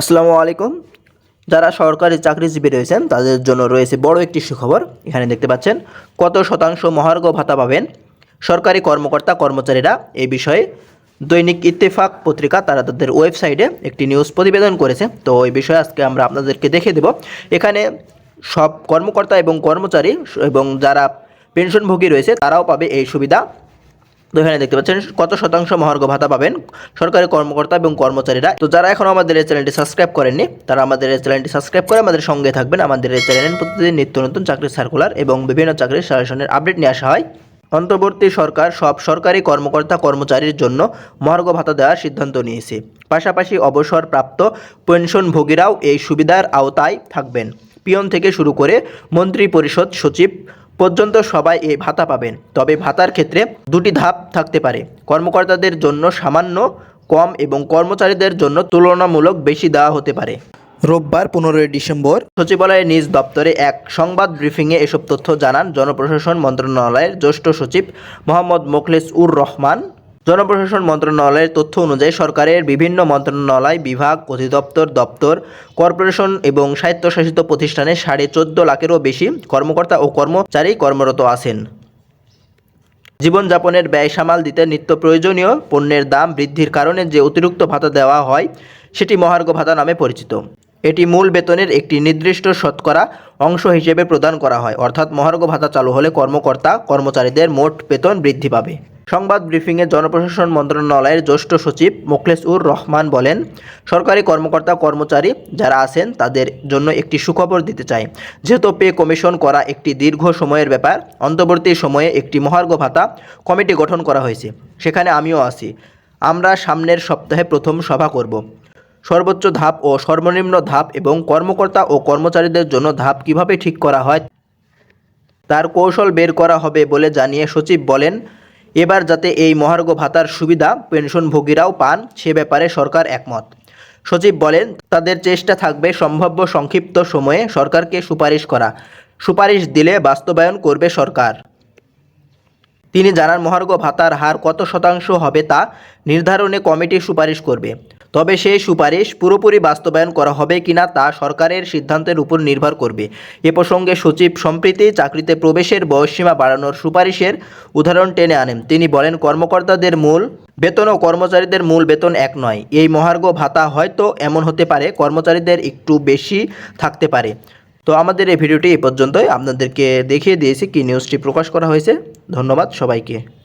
আসসালামু আলাইকুম। যারা সরকারি চাকরিজীবী রয়েছেন, তাদের জন্য রয়েছে বড় একটি সুখবর। এখানে দেখতে পাচ্ছেন, কত শতাংশ মহার্ঘ ভাতা পাবেন সরকারি কর্মকর্তা, কর্মচারীরা। এই বিষয়ে দৈনিক ইত্তেফাক পত্রিকা তারা তাদের ওয়েবসাইটে একটি নিউজ প্রতিবেদন করেছে। তো এই বিষয়ে আজকে আমরা আপনাদেরকে দেখে দেব। এখানে সব কর্মকর্তা এবং কর্মচারী এবং যারা পেনশনভোগী রয়েছে, তারাও পাবে এই সুবিধা। তো এখানে দেখতে পাচ্ছেন কত শতাংশ মহার্ঘ ভাতা পাবেন সরকারি কর্মকর্তা এবং কর্মচারীরা। তো যারা এখন আমাদের এই চ্যানেলটি সাবস্ক্রাইব করেননি, তারা আমাদের এই চ্যানেলটি সাবস্ক্রাইব করে আমাদের সঙ্গে থাকবেন। আমাদের এই চ্যানেলের প্রতিদিন নিত্য নতুন চাকরির সার্কুলার এবং বিভিন্ন চাকরির সাজেশনের আপডেট নিয়ে আসা হয়। অন্তর্বর্তী সরকার সব সরকারি কর্মকর্তা কর্মচারীর জন্য মহার্ঘ ভাতা দেওয়ার সিদ্ধান্ত নিয়েছে। পাশাপাশি অবসরপ্রাপ্ত পেনশনভোগীরাও এই সুবিধার আওতায় থাকবেন। পিয়ন থেকে শুরু করে মন্ত্রী পরিষদ সচিব পর্যন্ত সবাই এই ভাতা পাবেন। তবে ভাতার ক্ষেত্রে দুটি ধাপ থাকতে পারে। কর্মকর্তাদের জন্য সামান্য কম এবং কর্মচারীদের জন্য তুলনামূলক বেশি দেওয়া হতে পারে। রোববার পনেরোই ডিসেম্বর সচিবালয়ের নিজ দপ্তরে এক সংবাদ ব্রিফিংয়ে এসব তথ্য জানান জনপ্রশাসন মন্ত্রণালয়ের জ্যেষ্ঠ সচিব মোহাম্মদ মোখলেস উর রহমান। জনপ্রশাসন মন্ত্রণালয়ের তথ্য অনুযায়ী সরকারের বিভিন্ন মন্ত্রণালয়, বিভাগ, অধিদপ্তর, দপ্তর, কর্পোরেশন এবং স্বায়ত্তশাসিত প্রতিষ্ঠানে সাড়ে চোদ্দ লাখেরও বেশি কর্মকর্তা ও কর্মচারী কর্মরত আছেন। জীবনযাপনের ব্যয় সামাল দিতে নিত্য প্রয়োজনীয় পণ্যের দাম বৃদ্ধির কারণে যে অতিরিক্ত ভাতা দেওয়া হয়, সেটি মহার্ঘ ভাতা নামে পরিচিত। এটি মূল বেতনের একটি নির্দিষ্ট শতকরা অংশ হিসেবে প্রদান করা হয়, অর্থাৎ মহার্ঘ ভাতা চালু হলে কর্মকর্তা কর্মচারীদের মোট বেতন বৃদ্ধি পাবে। সংবাদ ব্রিফিংয়ে জনপ্রশাসন মন্ত্রণালয়ের জ্যেষ্ঠ সচিব মোখলেস উর রহমান বলেন, সরকারি কর্মকর্তা কর্মচারী যারা আছেন তাদের জন্য একটি সুখবর দিতে চাই। যেহেতু পে কমিশন করা একটি দীর্ঘ সময়ের ব্যাপার, অন্তর্বর্তী সময়ে একটি মহার্ঘ ভাতা কমিটি গঠন করা হয়েছে। সেখানে আমিও আছি। আমরা সামনের সপ্তাহে প্রথম সভা করব। সর্বোচ্চ ধাপ ও সর্বনিম্ন ধাপ এবং কর্মকর্তা ও কর্মচারীদের জন্য ধাপ কীভাবে ঠিক করা হয় তার কৌশল বের করা হবে বলে জানিয়ে সচিব বলেন এবার যাতে এই মহার্ঘ ভাতার সুবিধা পেনশনভোগীরাও পান, সে ব্যাপারে সরকার একমত। সচিব বলেন, তাদের চেষ্টা থাকবে সম্ভাব্য সংক্ষিপ্ত সময়ে সরকারকে সুপারিশ করা। সুপারিশ দিলে বাস্তবায়ন করবে সরকার। তিনি জানান, মহার্ঘ ভাতার হার কত শতাংশ হবে তা নির্ধারণে কমিটি সুপারিশ করবে। তবে সেই সুপারিশ পুরোপুরি বাস্তবায়ন করা হবে কিনা তা সরকারের সিদ্ধান্তের উপর নির্ভর করবে। এ প্রসঙ্গে সচিব সম্প্রীতি চাকরিতে প্রবেশের বয়সসীমা বাড়ানোর সুপারিশের উদাহরণ টেনে আনেন। তিনি বলেন, কর্মকর্তাদের মূল বেতন ও কর্মচারীদের মূল বেতন এক নয়। এই মহার্ঘ ভাতা হয়তো এমন হতে পারে, কর্মচারীদের একটু বেশি থাকতে পারে। তো আমাদের এই ভিডিওটি এই পর্যন্তই। আপনাদেরকে দেখিয়ে দিয়েছি কি নিউজটি প্রকাশ করা হয়েছে। ধন্যবাদ সবাইকে।